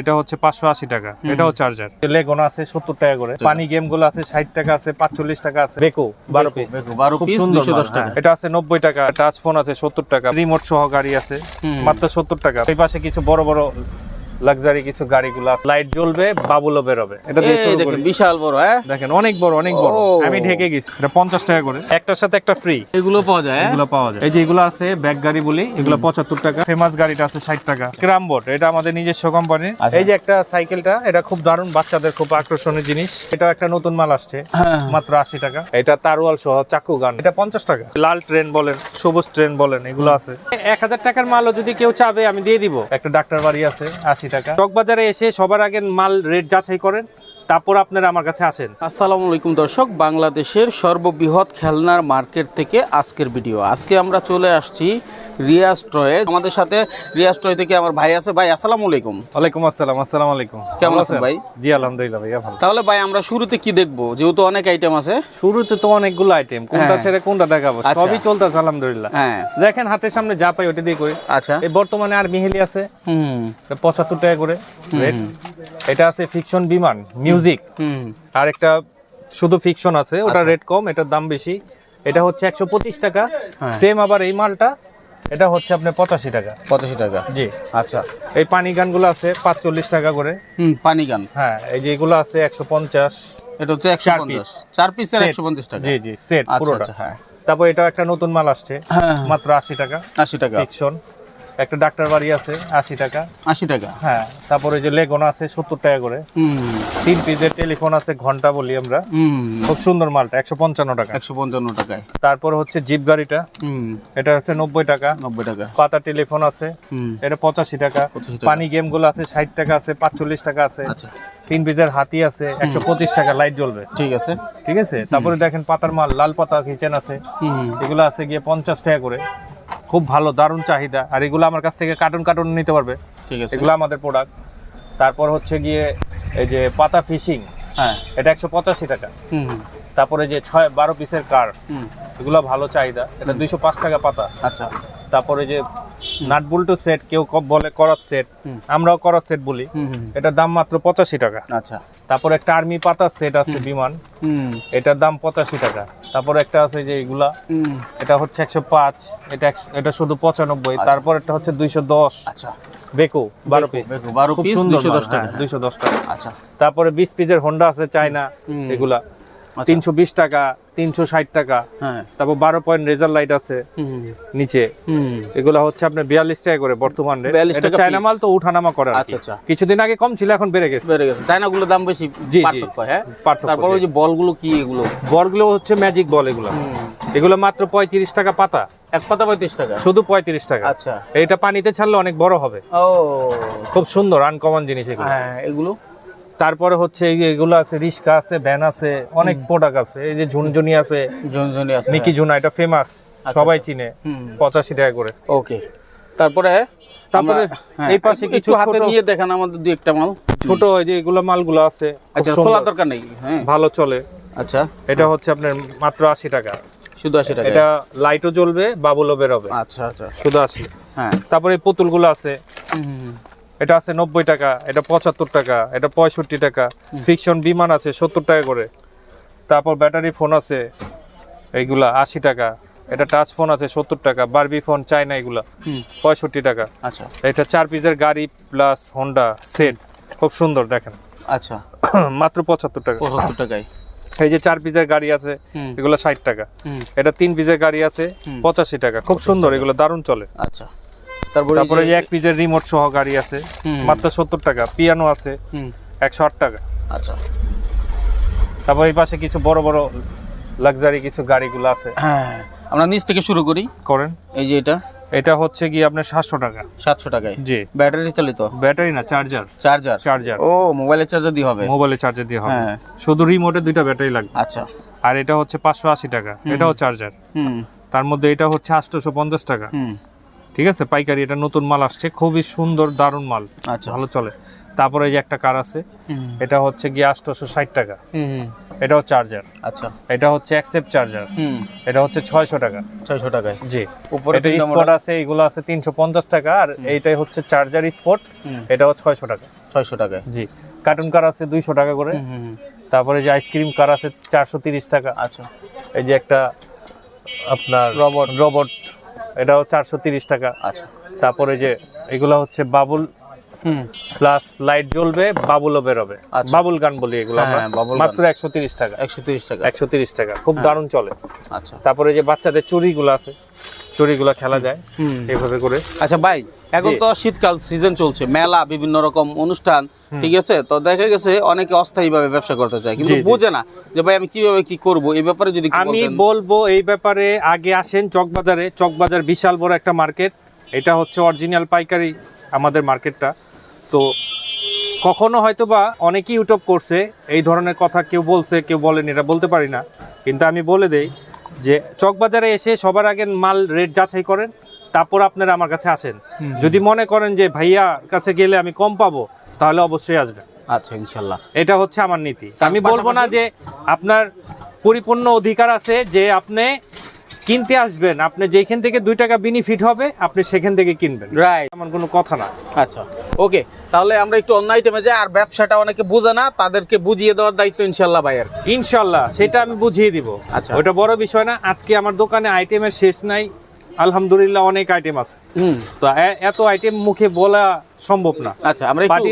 এটা হচ্ছে পাঁচশো আশি টাকা। এটাও চার্জার লেগন আছে সত্তর টাকা করে। পানি গেমগুলো আছে ষাট টাকা আছে পাঁচচল্লিশ টাকা আছে। বেকো বারো পিস বারো পিস দুশো দশ টাকা। হ্যাঁ। এটা আছে নব্বই টাকা টাচ ফোন আছে সত্তর টাকা। রিমোট সহ গাড়ি আছে মাত্র সত্তর টাকা। এই পাশে কিছু বড় বড় লাক্সারি কিছু গাড়িগুলো আছে। লাইট জ্বলবে বাবুলও বেরোবে। এটা দিয়ে শুরু করি। বিশাল বড় হ্যাঁ? দেখেন অনেক বড় অনেক বড়। আমি ঢেকে গেছি। এটা পঞ্চাশ টাকা করে। একটার সাথে একটা ফ্রি এগুলো পাওয়া যায় হ্যাঁ? এগুলো পাওয়া যায়। এই যে এগুলো আছে ব্যাগ গাড়ি বলি এগুলো পঁচাত্তর টাকা। ফেমাস গাড়িটা আছে ষাট টাকা। ক্রামবোট এটা আমাদের নিজস্ব কোম্পানি আচ্ছা। এই যে একটা সাইকেলটা এটা খুব দারুণ বাচ্চাদের খুব আকর্ষণীয় জিনিস। এটা একটা নতুন মাল আসছে হ্যাঁ। মাত্র আশি টাকা। এটা তারওয়াল সহ চাকু গান। এটা পঞ্চাশ টাকা। লাল ট্রেন বলেন সবুজ ট্রেন বলেন এগুলো আছে। এক হাজার টাকার মালও যদি কেউ চাবে আমি দিয়ে দিব। একটা ডাক্তার বাড়ি আছে আশি টাকা। চকবাজারে এসে সবার আগে মাল রেট যাচাই করেন তারপর আপনারা আমার কাছে আসেন। আসসালামু আলাইকুম দর্শক বাংলাদেশের সর্ববৃহৎ খেলনার মার্কেট থেকে আজকের ভিডিও। আজকে আমরা চলে আসছি রিয়াজ টয়ে আমাদের সাথে রিয়াজ টয় থেকে আমার ভাই আছে। ভাই আসসালামু আলাইকুম। ওয়ালাইকুম আসসালাম আসসালাম আলাইকুম। কেমন আছেন ভাই? জি আলহামদুলিল্লাহ ভাইয়া ভালো। তাহলে ভাই আমরা শুরুতে কি দেখব? যেহেতু অনেক আইটেম আছে। শুরুতে তো অনেকগুলো আইটেম কোনটা হ্যাঁ। ছেড়ে কোনটা দেখাবো? আচ্ছা। সবই চলতেছে আলহামদুলিল্লাহ। হ্যাঁ। দেখেন হাতের সামনে যা পাই ওটা দিয়ে করি। আচ্ছা। এই বর্তমানে আর মিহিলি আছে। হুম। পঁচাত্তর টাকা করে রেট এটা আছে ফিকশন বিমান মিউজিক আর একটা শুধু ফিকশন আছে ওটা আচ্ছা। রেট কম এটার দাম বেশি। এটা হচ্ছে একশো পঁচিশ টাকা। হ্যাঁ। সেম আবার এই মালটা এটা হচ্ছে আপনার পঁচাশি টাকা। পঁচাশি টাকা। জি। আচ্ছা। এই পানি গানগুলো আছে পাঁচচল্লিশ টাকা করে। হুম পানি গান। হ্যাঁ এই যে এগুলো আছে একশো পঞ্চাশ। এটা হচ্ছে একশো পঞ্চাশ। চার পিসের একশো পঞ্চাশ টাকা। জি জি সেট আচ্ছা পুরোটা। আচ্ছা হ্যাঁ। তারপর এটা একটা নতুন মাল আসছে হ্যাঁ। মাত্র আশি টাকা। আশি টাকা। ফিকশন একটা ডাক্তার বাড়ি আছে আশি টাকা। আশি টাকা। হ্যাঁ তারপরে যে লেগন আছে সত্তর টাকা করে। হুম। তিন পিসের টেলিফোন আছে ঘণ্টা বলি আমরা। খুব সুন্দর মালটা একশো পঞ্চান্ন টাকা। একশো পঞ্চান্ন টাকায়। তারপর হচ্ছে জিপ গাড়িটা। এটা হচ্ছে নব্বই টাকা। নব্বই টাকা। পাতা টেলিফোন আছে। হুম। এটা পঁচাশি টাকা। পানি গেমগুলো আছে ষাট টাকা আছে পাঁচচল্লিশ টাকা আছে। আচ্ছা। তিন পিসের হাতি আছে একশো পঁচিশ টাকা লাইট জ্বলবে। ঠিক আছে। ঠিক আছে? তারপরে দেখেন পাতার মাল লাল পাতা কিচেন আছে। এগুলো আছে গিয়ে পঞ্চাশ টাকা করে। খুব ভালো দারুণ চাহিদা। আর এগুলো আমার কাছ থেকে কার্টুন কার্টুন নিতে পারবে। ঠিক আছে। এগুলো আমাদের প্রোডাক্ট তারপর হচ্ছে গিয়ে এই যে পাতা ফিশিং হ্যাঁ। এটা একশো পঁচাশি টাকা। হুম তারপরে যে ছয় বারো পিসের কার হুম। এগুলো ভালো চাহিদা। এটা দুইশো পাঁচ টাকা পাতা। আচ্ছা। তারপরে যে নাট বুল্টু সেট কেউ বলে করাত সেট আমরাও করাত সেট বলি। এটার দাম মাত্র পঁচাশি টাকা। আচ্ছা। তারপর একটা আর্মি পাতার সেট আছে বিমান। এটার দাম পঁচাশি টাকা। তারপর একটা আছে যে এগুলা। এটা হচ্ছে একশো পাঁচ। এটা এটা শুধু পঁচানব্বই। আচ্ছা। তারপর একটা হচ্ছে দুইশো দশ। আচ্ছা। বেকো বারো পিস বারো পিস সুন্দর দশ টাকা। দুইশো দশ টাকা। আচ্ছা। তারপরে বিশ পিসের হোন্ডা আছে চায়না এগুলা। আচ্ছা। তিনশো বিশ টাকা। তিনশো ষাট টাকা। হ্যাঁ। তারপর বারো পয়েন্ট রেজার লাইট আছে নিচে। এগুলো হচ্ছে আপনার বিয়াল্লিশ টাকা করে বর্তমানে। 42 এটা টাকা চায়না মাল তো উঠানামা করে আচ্ছা, আচ্ছা। কিছুদিন আগে কম ছিল এখন বেড়ে গেছে। বেড়ে গেছে। চায়নাগুলোর দাম বেশি জি। হ্যাঁ? তারপর ওই। যে বলগুলো কি এগুলো? বলগুলো হচ্ছে ম্যাজিক বল এগুলো। এগুলো মাত্র পঁয়ত্রিশ টাকা পাতা। এক পাতা পঁয়ত্রিশ টাকা? শুধু পঁয়ত্রিশ টাকা। আচ্ছা। এইটা পানিতে ছাড়লে অনেক বড় হবে। ও। খুব সুন্দর আনকমন জিনিস এগুলো। হ্যাঁ এগুলো? তারপরে হচ্ছে এগুলো আছে রিস্কা আছে ভ্যান আছে অনেক প্রোডাক্ট আছে। এই যে ঝুনঝুনি আছে জনজনি আছে মিকি ঝুনা এটা ফেমাস সবাই চিনে পঁচাশি টাকা করে। ওকে। তারপরে তারপরে হ্যাঁ, এই পাশে কিছু হাতে নিয়ে দেখান আমাদের দুই একটা মাল। ছোট এই যে এগুলো মালগুলো আছে আচ্ছা খোলা দরকার নেই হ্যাঁ। ভালো চলে। আচ্ছা। এটা হচ্ছে আপনার মাত্র আশি টাকা। শুধু আশি টাকা এটা লাইটও জ্বলবে বাবুলও বেরোবে। আচ্ছা আচ্ছা। শুধু আশি। হ্যাঁ। তারপরে পুতুলগুলো আছে। হুম, এটা আছে নব্বই টাকা এটা পঁচাত্তর টাকা এটা পঁয়ষট্টি টাকা। ফিকশন বিমান আছে সত্তর টাকা করে। তারপর ব্যাটারি ফোন আছে এইগুলা আশি টাকা। এটা টাচ ফোন আছে সত্তর টাকা বারবি ফোন চায়না এগুলা পঁয়ষট্টি টাকা। আচ্ছা। এটা চার পিসের গাড়ি প্লাস হোন্ডা সেট খুব সুন্দর দেখেন। আচ্ছা। মাত্র পঁচাত্তর টাকা। পঁচাত্তর টাকায়। এই যে চার পিসের গাড়ি আছে এগুলো ষাট টাকা। এটা তিন পিসের গাড়ি আছে পঁচাশি টাকা। খুব সুন্দর এগুলো দারুণ চলে। আচ্ছা। তারপরে তারপরে এক পিসের রিমোট সহ গাড়ি আছে মাত্র সত্তর টাকা। পিয়ানো আছে একশো আট টাকা। আচ্ছা। তারপর এই পাশে কিছু বড় বড় লাক্সারি কিছু গাড়িগুলো আছে। হ্যাঁ আমরা নিচ থেকে শুরু করি। করেন। এই যে এটা। এটা হচ্ছে কি আপনার সাতশো টাকা। সাতশো টাকায়। জি। ব্যাটারি চালিত? ব্যাটারি না চার্জার চার্জার চার্জার ও মোবাইলের চার্জার দিয়ে হবে? মোবাইলে চার্জার দিয়ে হবে। হ্যাঁ। শুধু রিমোটে দুইটা ব্যাটারি লাগবে। আচ্ছা। আর এটা হচ্ছে পাঁচশো আশি টাকা। এটাও চার্জার হুম। তার মধ্যে এটা হচ্ছে আটশোশো পঞ্চাশ টাকা। হুম। ঠিক আছে? পাইকারি এটা নতুন মাল আসছে খুবই সুন্দর দারুণ মাল। আচ্ছা। ভালো চলে। তারপরে এই যে একটা কার আছে এটা হচ্ছে গিয়ে আটশোশো ষাট টাকা এটাও চার্জার। আচ্ছা। এটা হচ্ছে অ্যাকসেপ্ট চার্জার। হুম। এটা হচ্ছে ছয়শো টাকা। ছয়শো টাকায়। জি। উপরে এটা স্পট আছে এগুলো আছে তিনশো পঞ্চাশ টাকা আর এইটাই হচ্ছে চার্জার স্পট। এটাও ছয়শো টাকা। ছয়শো টাকা জি। কার্টুন কার আছে দুইশো টাকা করে। তারপরে যে আইসক্রিম কার আছে চারশো তিরিশ টাকা। আচ্ছা। এই যে একটা আপনার রবট রবট এটাও চারশো তিরিশ টাকা। আচ্ছা। তারপরে যে এগুলো হচ্ছে বাবুল প্লাস লাইট জ্বলবে বাবুলও বেরোবে। আচ্ছা। বাবুল গান বলি এগুলো হ্যাঁ, মাত্র একশো তিরিশ টাকা। একশো তিরিশ টাকা। একশো তিরিশ টাকা। খুব হ্যাঁ। দারুণ চলে। আচ্ছা। তারপরে যে বাচ্চাদের চুড়িগুলো আছে চুড়িগুলো খেলা যায়। এইভাবে করে। আচ্ছা ভাই এখন তো শীতকাল সিজন চলছে মেলা বিভিন্ন রকম অনুষ্ঠান ঠিক আছে? তো দেখা গেছে অনেকে অস্থায়ী ভাবে ব্যবসা করতে চায় কিন্তু। বোঝে না যে ভাই আমি কীভাবে কি করব এই ব্যাপারে যদি আমি বলব এই ব্যাপারে আগে আসেন চকবাজারে। চকবাজার বিশাল বড় একটা মার্কেট। এটা হচ্ছে অরিজিনাল পাইকারি আমাদের মার্কেটটা। তো কখনো হয়তো বা অনেকেই ইউটিউব করছে এই ধরনের কথা কেউ বলছে কেউ বলেনি এটা বলতে পারি না। কিন্তু আমি বলে দেই যে চকবাজারে এসে সবার আগে মাল রেট যাচাই করেন তারপর আপনারা আমার কাছে আসেন। যদি মনে করেন যে ভাইয়া কাছে গেলে আমি কম পাবো তাহলে অবশ্যই আসবেন। আচ্ছা ইনশাল্লাহ। এটা হচ্ছে আমার নীতি। আমি বলব না যে আপনার পরিপূর্ণ অধিকার আছে যে আপনি কিনতে আসবেন আপনি যেখান থেকে দুই টাকা বেনিফিট হবে আপনি সেখান থেকে কিনবেন। রাইট আমার কোনো কথা না। আচ্ছা ওকে তাহলে আমরা একটু অন্য আইটেমে যাই আর ব্যবসাটা অনেকে বুঝে না তাদেরকে বুঝিয়ে দেওয়ার দায়িত্ব ইনশাল্লাহ ভাইয়ের। ইনশাল্লাহ সেটা আমি বুঝিয়ে দিব। আচ্ছা। ওটা বড় বিষয় না আজকে আমার দোকানে আইটেমের শেষ নাই আলহামদুলিল্লাহ অনেক আইটেম আছে। তো এত আইটেম মুখে বলা সম্ভব না। আচ্ছা আমরা একটু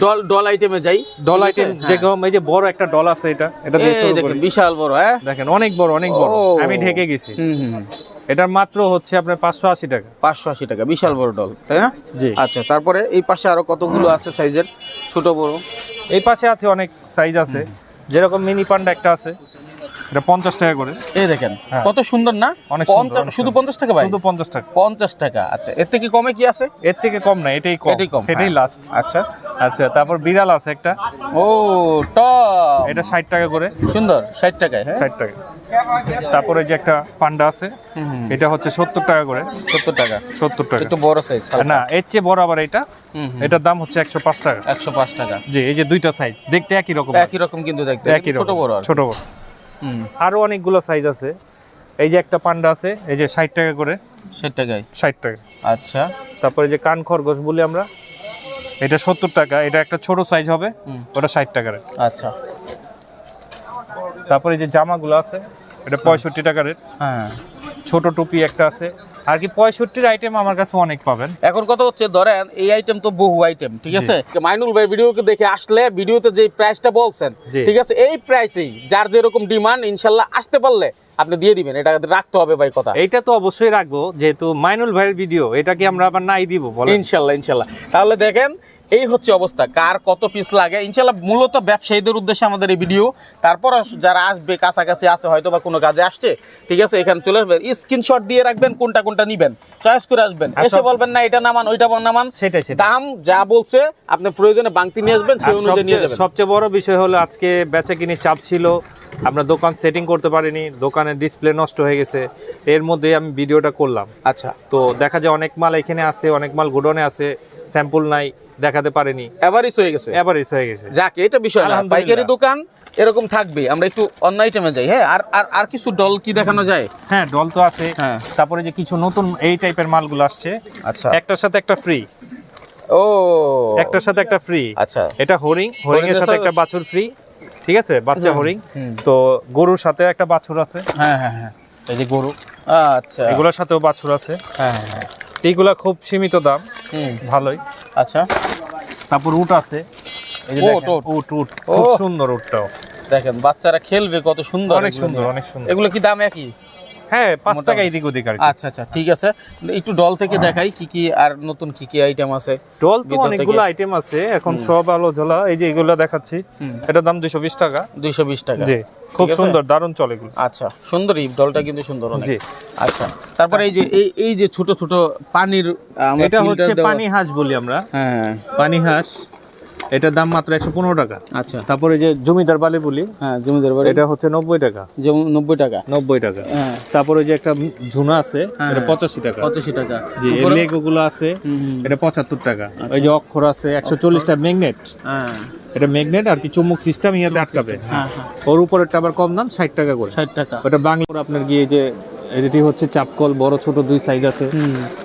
ডল ডল আইটেমে যাই। ডল আইটেম হ্যাঁ। যেরকম এই যে বড় একটা ডল আছে এটা এটা দেখেন বিশাল বড় হ্যাঁ? দেখেন অনেক বড় অনেক বড়। আমি ঢেকে গেছি। হুম হুম হুম। এটার মাত্র হচ্ছে আপনার পাঁচশো আশি টাকা। পাঁচশো আশি টাকা বিশাল বড় ডল তাই না? জি। আচ্ছা তারপরে এই পাশে আরও কতগুলো আছে সাইজের? ছোট বড়। এই পাশে আছে অনেক সাইজ আছে। যেরকম মিনি পান্ডা একটা আছে। এটা পঞ্চাশ টাকা করে। এই দেখেন হ্যাঁ। কত সুন্দর না? অনেক সুন্দর, শুধু সুন্দর। পঞ্চাশ টাকা ভাই? শুধু পঞ্চাশ টাকা। পঞ্চাশ টাকা আচ্ছা। এর থেকে কমে কি আছে? এর থেকে কম না এটাই কম। এটাই কম এটাই হ্যাঁ। লাস্ট আচ্ছা। আচ্ছা তারপর বিড়াল আছে একটা। ও টপ। এটা ষাট টাকা করে। সুন্দর ষাট টাকায় হ্যাঁ। ষাট টাকা। তারপরে যে একটা পান্ডা আছে এটা হচ্ছে সত্তর টাকা করে। সত্তর টাকা। সত্তর টাকা। একটু বড় সাইজ না এর চেয়ে বড় আবার এটা। এটার দাম হচ্ছে একশো পাঁচ টাকা। একশো পাঁচ টাকা। জি এই যে দুইটা সাইজ দেখতে একই রকম। একই রকম কিন্তু দেখতে ছোট বড় ছোট বড়। হুম। আরও অনেকগুলো সাইজ আছে। এই যে একটা পান্ডা আছে এই যে ষাট টাকা করে। ষাট টাকায়? ষাট টাকা। আচ্ছা। তারপরে যে কান খরগোশ বলি আমরা এটা সত্তর টাকা এটা একটা ছোট সাইজ হবে। ওটা ষাট টাকার। আচ্ছা। তারপরে যে জামাগুলো আছে এটা পঁয়ষট্টি টাকার। হ্যাঁ। ছোট টুপি একটা আছে আর কি পঁয়ষট্টির আইটেম আমার কাছে অনেক পাবেন। এখন কথা হচ্ছে ধরেন এই আইটেম তো বহু আইটেম ঠিক আছে? মাইনুল ভাই ভিডিওকে দেখে আসলে ভিডিওতে যে প্রাইসটা বলছেন ঠিক আছে? এই প্রাইসেই যার যেরকম ডিমান্ড ইনশাল্লাহ আসতে পারলে আপনি দিয়ে দিবেন এটা রাখতে হবে ভাই কথা। এটা তো অবশ্যই রাখব যেহেতু মাইনুল ভাইয়ের ভিডিও এটা কি আমরা আবার নাই দিব বলেন। ইনশাল্লাহ ইনশাল্লাহ। তাহলে দেখেন এই হচ্ছে অবস্থা। কার কত পিস লাগে? ইনশাল্লাহ মূলত ব্যবসায়ীদের উদ্দেশ্যে আমাদের এই ভিডিও তারপর যারা আসবে কাছাকাছি আছে হয়তো বা কোনো কাজে আসছে ঠিক আছে এখানে চলে আসবেন। স্ক্রিনশট দিয়ে রাখবেন কোনটা কোনটা নিবেন। চয়েস করে আসবেন। এসে বলবেন না এটা নামান ওইটা নামান। সেটাই সেটাই। দাম যা বলছে আপনি প্রয়োজনে বাংতি নিয়ে আসবেন সেই অনুযায়ী নিয়ে যাবেন। সবচেয়ে বড় বিষয় হলো আজকে বেচা কিনে চাপ ছিল। আমরা দোকান সেটিং করতে পারিনি দোকানের ডিসপ্লে নষ্ট হয়ে গেছে। এর মধ্যে আমি ভিডিওটা করলাম। আচ্ছা। তো দেখা যায় অনেক মাল এখানে আছে অনেক মাল গোডনে আছে। স্যাম্পল নাই দেখাতে পারেনি। এভারেজ হয়ে গেছে। এভারেজ হয়ে গেছে। যাক এটা বিষয় না। পাইকারি দোকান এরকম থাকবে। আমরা একটু অন্য আইটেমে যাই। হ্যাঁ আর আর আর কিছু ডল কি দেখানো যায়? হ্যাঁ ডল তো আছে। হ্যাঁ। তারপরে যে কিছু নতুন এই টাইপের মালগুলো আসছে। আচ্ছা। একটার সাথে একটা ফ্রি ও। একটার সাথে একটা ফ্রি আচ্ছা। এটা হরিং। হরিং এর সাথে একটা বাছুর ফ্রি ঠিক আছে? বাচ্চা হরিং। তো গরুর সাথে একটা বাছুর আছে। হ্যাঁ হ্যাঁ হ্যাঁ। এই যে গরু। আচ্ছা। এগুলোর সাথেও বাছুর আছে। হ্যাঁ হ্যাঁ, হ্যাঁ। এইগুলা খুব সীমিত দাম। ভালোই। আচ্ছা। তারপর উট আছে। উট, উট। উট উট। খুব সুন্দর উটটাও। দেখেন বাচ্চারা খেলবে কত সুন্দর অনেক সুন্দর অনেক সুন্দর। এগুলো কি দাম একই? হ্যাঁ পাঁচ। টাকা এদিক ওদিক আর আচ্ছা আচ্ছা ঠিক আছে। একটু ডল থেকে দেখাই কি কি আর নতুন কি কি আইটেম আছে। ডল তো অনেকগুলো আইটেম আছে। এখন সব আলো ঝোলা এই যে এগুলো দেখাচ্ছি। এটার দাম দুইশো বিশ টাকা। দুইশো বিশ টাকা। জি। খুব সুন্দর দারুণ চলে এগুলো। আচ্ছা সুন্দর এই ডলটা কিন্তু সুন্দর অনেক। জি। আচ্ছা তারপরে এই যে এই এই যে ছোট ছোট পানির এটা হচ্ছে পানি হাঁস বলি আমরা। হ্যাঁ। পানি হাঁস। এটার দাম মাত্র একশো পনেরো টাকা। আচ্ছা। তারপরে যে জমিদার বালি বলি হ্যাঁ জমিদার বাড়ি এটা হচ্ছে নব্বই টাকা। নব্বই টাকা। নব্বই টাকা। হ্যাঁ। তারপরে যে একটা ঝুনা আছে হ্যাঁ। এটা পঁচাশি টাকা। পঁচাশি টাকা। এর উপরে- আছে। এটা পঁচাত্তর টাকা। ওই যে অক্ষর আছে একশো চল্লিশটা ম্যাগনেট হ্যাঁ। এটা ম্যাগনেট আর কি চুম্বক সিস্টেম ইয়াতে আটকাবে। হ্যাঁ হ্যাঁ। ওর উপরেরটা আবার কম দাম ষাট টাকা করে। ষাট টাকা। ওটা বাংলার আপনার গিয়ে যে এটি হচ্ছে চাপকল বড় ছোট দুই সাইজ আছে।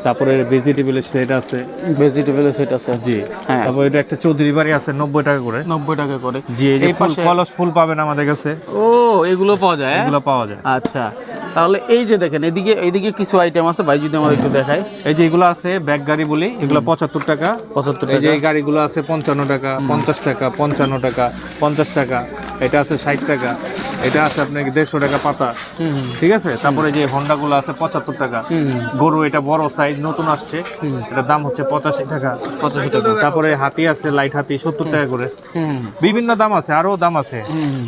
তারপরে ভেজিটেবলের সেট আছে। ভেজিটেবল সেট আছে। জি। হ্যাঁ। তারপর এটা একটা চৌধুরী বাড়ি আছে নব্বই টাকা করে। নব্বই টাকা করে। জি এই পাশে- কলস ফুল পাবেন আমাদের কাছে। ও এগুলো পাওয়া যায় হ্যাঁ? এগুলো পাওয়া যায়। আচ্ছা। তাহলে এই যে দেখেন এদিকে এদিকে কিছু আইটেম আছে। ভাই যদি আমার একটু দেখায় এই যে এগুলো আছে ব্যাগ গাড়ি বলি এগুলো পঁচাত্তর টাকা। পঁচাত্তর এই যে এই গাড়িগুলো আছে পঞ্চান্ন টাকা পঞ্চাশ টাকা পঞ্চান্ন টাকা পঞ্চাশ টাকা। এটা আছে ষাট টাকা। এটা আছে আপনার দেড়শো টাকা পাতা। ঠিক আছে? তারপরে যে হোন্ডা গুলো আছে পঁচাত্তর টাকা। গরু এটা বড় সাইজ নতুন আসছে। এটার দাম হচ্ছে পঁচাশি টাকা। পঁচাশি টাকা। তারপরে হাতি আছে লাইট হাতি সত্তর টাকা করে। বিভিন্ন দাম আছে আরও দাম আছে।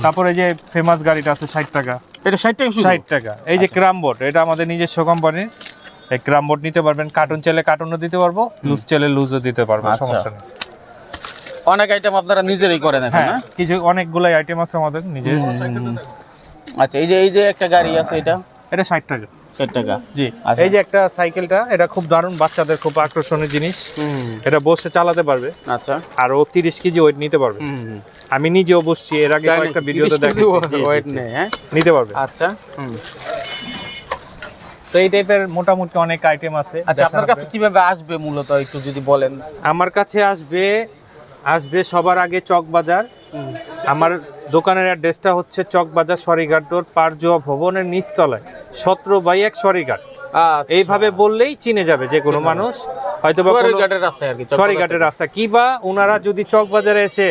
তারপরে যে ফেমাস গাড়িটা আছে ষাট টাকা। এটা ষাট টাকা ষাট টাকা। এই যে ক্রামবোর্ড এটা আমাদের নিজস্ব কোম্পানি এই ক্রামবোর্ড নিতে পারবেন। কার্টুন চাইলে কার্টুনও দিতে পারব। লুজ চাইলে লুজও দিতে পারব আচ্ছা। সমস্যা নেই। অনেক আইটেম আপনারা নিজেরাই করেন এখন হ্যাঁ কিছু অনেকগুলাই আইটেম আছে আমাদের নিজের। আচ্ছা এই যে এই যে একটা গাড়ি আছে এটা? এটা ষাট টাকা। ষাট টাকা। জি আচ্ছা। এই যে একটা সাইকেলটা এটা খুব দারুণ বাচ্চাদের খুব আকর্ষণীয় জিনিস। হুম এটা বসে চালাতে পারবে। আচ্ছা। আর ও তিরিশ কেজি ওয়েট নিতে পারবে। হুম আমি নিজেও বসছি এর আগে একটা ভিডিওতে জি, ওয়েট নেই হ্যাঁ? নিতে পারবে। আচ্ছা তো এই টাইপের মোটামুটি অনেক আইটেম আছে আচ্ছা আপনার কাছে কীভাবে আসবে মূলত একটু যদি বলেন? আমার কাছে আসবে আসবে সবার আগে চক বাজার। আমার দোকানের অ্যাড্রেসটা হচ্ছে চক বাজার সরিঘাট রোড পারজোয়া ভবনের নিচতলায় সতেরো বাই এক সরিঘাট। আচ্ছা। এইভাবে বললেই চিনে যাবে যে কোনো মানুষ। হয়তো সরিঘাটের রাস্তায় আর কি সরিঘাটের রাস্তা। কিবা ওনারা যদি চক বাজারে এসে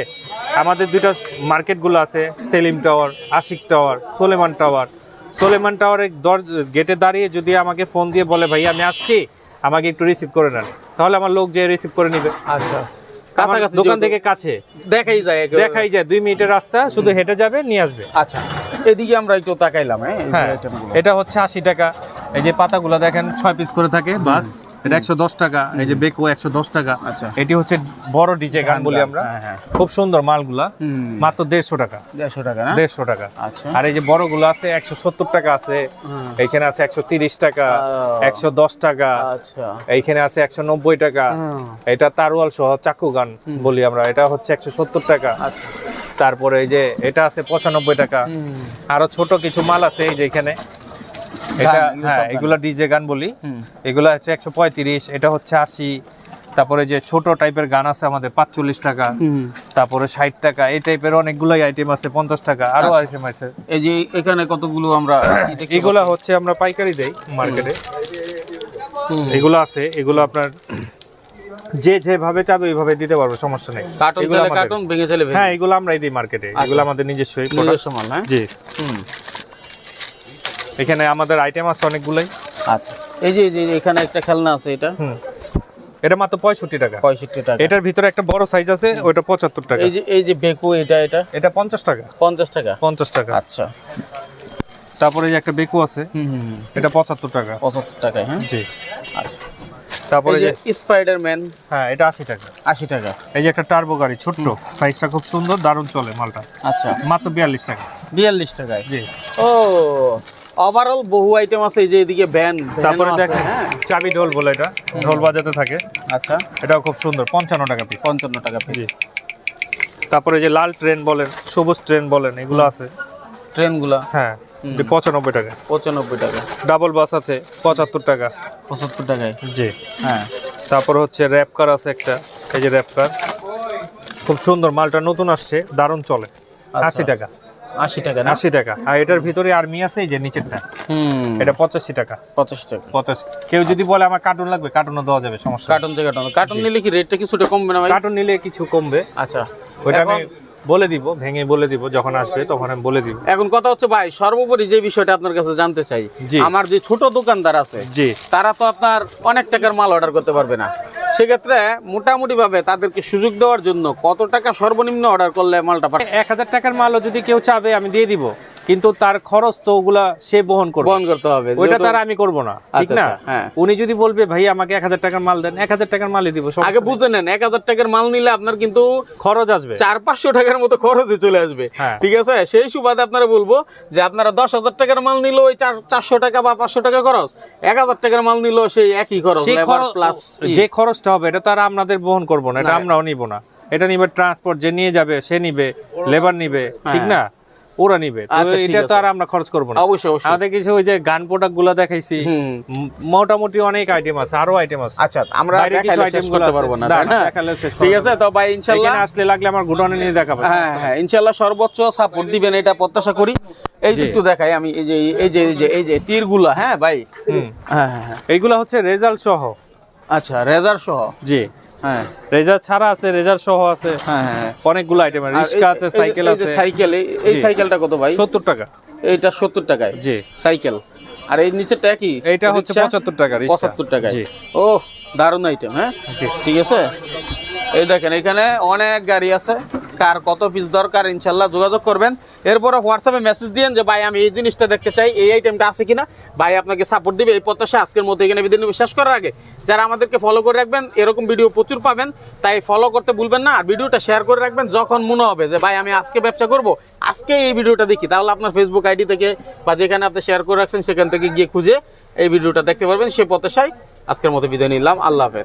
আমাদের দুইটা মার্কেটগুলো আছে Selim tower Ashiq tower Soleman tower. Soleman টাওয়ারের দর গেটে দাঁড়িয়ে যদি আমাকে ফোন দিয়ে বলে ভাই আমি আসছি আমাকে একটু রিসিভ করে নেন। তাহলে আমার লোক যে রিসিভ করে নিবে। আচ্ছা। কাছাকাছি দোকান থেকে কাছে। দেখাই যায় দেখাই যায় দুই মিনিটের রাস্তা শুধু হেঁটে যাবে নিয়ে আসবে। আচ্ছা এদিকে আমরা একটু তাকাইলাম হ্যাঁ হ্যাঁ এটা হচ্ছে আশি টাকা। এই যে পাতাগুলো দেখেন ছয় পিস করে থাকে বাস। এটা একশো দশ টাকা এই যে বেকো একশো দশ টাকা। আচ্ছা। এটি হচ্ছে বড় ডিজে গান বলি আমরা। হ্যাঁ হ্যাঁ। খুব সুন্দর মালগুলা মাত্র দেড়শো টাকা। দেড়শো টাকা দেড়শো টাকা। আচ্ছা। আর এই যে বড়গুলো আছে একশো সত্তর টাকা আছে। এইখানে আছে একশো তিরিশ টাকা একশো দশ টাকা আচ্ছা। এইখানে আছে একশো নব্বই টাকা। এটা তারওয়াল সহ চাকু গান বলি আমরা। এটা হচ্ছে একশো সত্তর টাকা। আচ্ছা। তারপরে এই যে এটা আছে পঁচানব্বই টাকা। আরও ছোট কিছু মাল আছে এই যে এখানে। এটা হ্যাঁ এগুলা ডিজে গান বলি। এগুলা হচ্ছে একশো পঁয়ত্রিশ এটা হচ্ছে আশি তারপরে যে ছোট টাইপের গান আছে আমাদের পাঁচচল্লিশ টাকা তারপরে ষাট টাকা এই টাইপের অনেকগুলাই আইটেম আছে পঞ্চাশ টাকা আরও আচ্ছা। আইটেম আছে। এই যে এখানে কতগুলো আমরা এগুলা হচ্ছে আমরা পাইকারি দেই মার্কেটে। এগুলো আছে এগুলো আপনার যে যেভাবে চাবে ওইভাবে দিতে পারব সমস্যা নেই। কার্টুন এগুলো চাইলে আমাদের। ভেঙে চাইলে হ্যাঁ এগুলো আমরাই দিই মার্কেটে এগুলো আমাদের নিজস্বই product। নিজস্ব মাল হ্যাঁ? জি। হুম। এখানে আমাদের আইটেম আছে অনেকগুলাই। আচ্ছা। এই যে এই যে এখানে একটা খেলনা আছে এটা। হুম। এটা মাত্র পঁয়ষট্টি টাকা। পঁয়ষট্টি টাকা। এটার ভিতরে একটা বড় সাইজ আছে ওইটা পঁচাত্তর টাকা। এই যে এই যে বেকু এটা এটা? এটা পঞ্চাশ টাকা। পঞ্চাশ টাকা? পঞ্চাশ টাকা। আচ্ছা। তারপরে এই যে একটা বেকু আছে হুম হুম হুম। এটা পঁচাত্তর টাকা। পঁচাত্তর টাকায় হ্যাঁ? জি। আচ্ছা। তারপরে যে যে স্পাইডারম্যান হ্যাঁ এটা আশি টাকা। আশি টাকা। এই যে একটা টার্বো গাড়ি ছোট্ট। সাইজটা খুব সুন্দর দারুণ চলে মালটা। আচ্ছা। মাত্র বিয়াল্লিশ টাকা। বিয়াল্লিশ টাকায়? জি। ও ওভারঅল বহু আইটেম আছে এই যে এদিকে ভ্যান তারপরে দেখেন হ্যাঁ। চাবি ঢোল বলে এটা। ঢোল বাজাতে থাকে। আচ্ছা। এটাও খুব সুন্দর পঞ্চান্ন টাকা পিস পঞ্চান্ন টাকা পিস তারপরে যে লাল ট্রেন বলেন সবুজ ট্রেন বলেন এগুলো আছে। ট্রেনগুলা? হ্যাঁ যে পঁচানব্বই টাকা। পঁচানব্বই টাকা। ডাবল বাস আছে পঁচাত্তর টাকা। পঁচাত্তর টাকায়? জি। হ্যাঁ। তারপর হচ্ছে র্যাপ কার আছে একটা এই যে র্যাপ কার খুব সুন্দর মালটা নতুন আসছে দারুণ চলে। আচ্ছা। আশি টাকা। আশি টাকা না? আশি টাকা। আর এটার ভিতরে আর্মি আছে এই যে নিচেরটা হুম। এটা পঁচাশি টাকা। পঁচাশ টাকা। পঁচাশি। কেউ যদি বলে আমার কার্টুন লাগবে কার্টুনও দেওয়া যাবে সমস্যা কার্টুন থেকে কার্টুন কার্টুন নিলে কি রেটটা কিছুটা কমবে না ভাই? কার্টুন নিলে কিছু কমবে। আচ্ছা। আমি বলে দিব ভেঙে বলে দিব যখন আসবে তখন আমি বলে দিব। এখন কথা হচ্ছে ভাই সর্বোপরি যে বিষয়টা আপনার কাছে জানতে চাই। আমার যে ছোট দোকানদার আছে জি। তারা তো আপনার অনেক টাকার মাল অর্ডার করতে পারবে না। সেক্ষেত্রে মোটামুটি ভাবে তাদেরকে সুযোগ দেওয়ার জন্য কত টাকা সর্বনিম্ন অর্ডার করলে মালটা এক হাজার টাকার মালও যদি কেউ চাবে, আমি দিয়ে দিব। কিন্তু তার খরচ তো ওগুলা সে বহন করবে। বহন করতে হবে। ওইটা তার আমি করব না। ঠিক আচ্ছা, না? আচ্ছা, হ্যাঁ। উনি যদি বলবে ভাই আমাকে এক হাজার টাকার মাল দেন এক হাজার টাকার মালই দিব আগে। বুঝে নেন এক হাজার টাকার মাল নিলে আপনার কিন্তু খরচ আসবে। চার পাঁচশো টাকার মতো খরচে চলে আসবে। হ্যাঁ। ঠিক আছে? সেই সুবাদে আপনারা বলব যে আপনারা দশ হাজার টাকার মাল নিল ওই চার চারশো টাকা বা পাঁচশো টাকা খরচ এক হাজার টাকার মাল নিল সেই একই খরচ সেই খরচ প্লাস যে খরচটা হবে এটা তার আপনাদের বহন করব না এটা আমরাও নিব না। এটা নিবে ট্রান্সপোর্ট যে নিয়ে যাবে সে নিবে লেবার নিবে ঠিক হ্যাঁ। না? ওরা নিবে। আচ্ছা, এটা তো আর আমরা খরচ করব না। অবশ্যই অবশ্যই। আমাদের কিছু ওই যে গান প্রোডাক্টগুলো দেখাইছি মোটামুটি অনেক আইটেম আছে আরও আইটেম আছে। আচ্ছা আমরা দেখাইলে শেষ করতে পারব না শেষ ঠিক আছে তো ভাই ইনশাল্লাহ আসলে লাগলে আমার গোডাউনে নিয়ে দেখাবো। হ্যাঁ হ্যাঁ ইনশাল্লাহ সর্বোচ্চ সাপোর্ট দিবেন এটা প্রত্যাশা করি। এই যে একটু দেখাই আমি এই যে এই যে এই যে এই যে তীরগুলা হ্যাঁ ভাই? হুম। হ্যাঁ হ্যাঁ হ্যাঁ। এইগুলো হচ্ছে রেজাল্ট সহ। আচ্ছা রেজার সহ। জি। হ্যাঁ। রেজার ছাড়া আছে রেজার সহ আছে। হ্যাঁ হ্যাঁ অনেকগুলো আইটেম রিক্সা আছে সাইকেল আছে। সাইকেল এই- সাইকেলটা কত ভাই? সত্তর টাকা। এইটা সত্তর টাকায়? জি। সাইকেল। আর এই নিচেরটা কি এইটা হচ্ছে রিকশা? পঁচাত্তর টাকা রিক্সা। পঁচাত্তর টাকায়। জি। ও দারুণ আইটেম হ্যাঁ? ঠিক আছে? এই দেখেন এখানে অনেক গাড়ি আছে। কার কত পিস দরকার, ইনশাল্লাহ যোগাযোগ করবেন। এরপরে হোয়াটসঅ্যাপে মেসেজ দিয়েন যে, ভাই, আমি এই জিনিসটা দেখতে চাই, এই আইটেমটা আছে কিনা? ভাই, আপনাকে সাপোর্ট দিবে এই প্রত্যাশা, আজকের মতো এখানে বিদিন বিশ্বাস করার আগে, যারা আমাদেরকে ফলো করে রাখবেন, এরকম ভিডিও প্রচুর পাবেন, তাই ফলো করতে ভুলবেন না। আর ভিডিওটা শেয়ার করে রাখবেন, যখন মনে হবে যে, ভাই, আমি আজকে ব্যবসা করব, আজকে এই ভিডিওটা দেখি। তাহলে আপনার ফেসবুক আইডি থেকে বা যেখানে আপনি শেয়ার করে রাখছেন, সেখান থেকে গিয়ে খুঁজে এই ভিডিওটা দেখতে পারবেন। সে প্রত্যাশায় আজকের মতো বিদায় নিলাম। আল্লাহ হাফেজ।